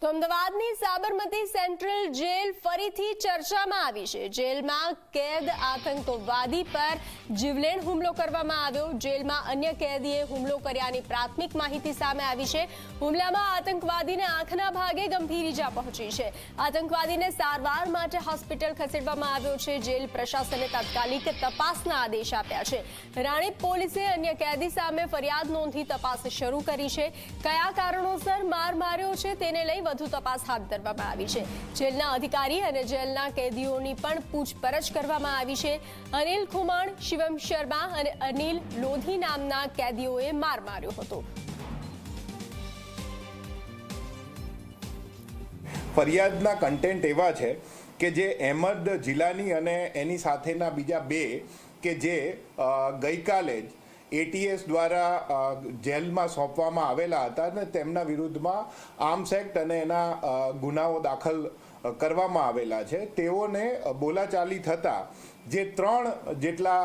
તો અમદાવાદની Sabarmati central jail ફરીથી ચર્ચામાં આવી છે. જેલમાં કેદ આતંકવાદી પર જીવલેણ હુમલો કરવામાં આવ્યો. જેલમાં અન્ય કેદીએ હુમલો કર્યાની પ્રાથમિક માહિતી સામે આવી છે. હુમલામાં આતંકવાદીને આંખના ભાગે ગંભીર ઈજા પહોંચી છે. આતંકવાદીને સારવાર માટે હોસ્પિટલ ખસેડવામાં આવ્યો છે. જેલ પ્રશાસને તાત્કાલિક તપાસના આદેશ આપ્યા છે. રાણીપ પોલીસે અન્ય કેદી સામે ફરિયાદ નોંધી તપાસ શરૂ કરી છે. કયા કારણોસર માર માર્યો છે તેને લઈ વધુ તપાસ હાથ ધરવામાં આવી છે. જેલના અધિકારી અને જેલના કેદીઓની પણ પૂછપરછ કરવામાં આવી છે. અનિલ ખુમાણ, શિવમ શર્મા અને અનિલ લોધી નામના કેદીઓએ માર માર્યો હતો. ફરિયાદના કન્ટેન્ટ એવા છે કે જે અહેમદ જિલ્લાની અને એની સાથેના બીજા બે કે જે ગઈકાલે જ એટીએસ દ્વારા જેલમાં સોંપવામાં આવેલા હતા અને તેમના વિરુદ્ધમાં આર્મ્સ એક્ટ અને એના ગુનાઓ દાખલ કરવામાં આવેલા છે. તેઓને બોલાચાલી થતાં જે ત્રણ જેટલા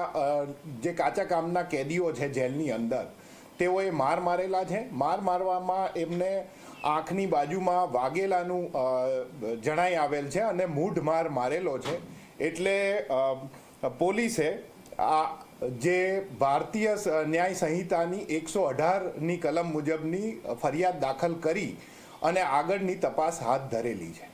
જે કાચા કામના કેદીઓ છે જેલની અંદર, તેઓએ માર મારેલા છે. માર મારવામાં એમને આંખની બાજુમાં વાગેલાનું જણાઈ આવેલ છે અને મૂઢ માર મારેલો છે. એટલે પોલીસે આ જે ભારતીય ન્યાય સંહિતાની એકસો અઢારની કલમ મુજબની ફરિયાદ દાખલ કરી અને આગળની તપાસ હાથ ધરેલી છે.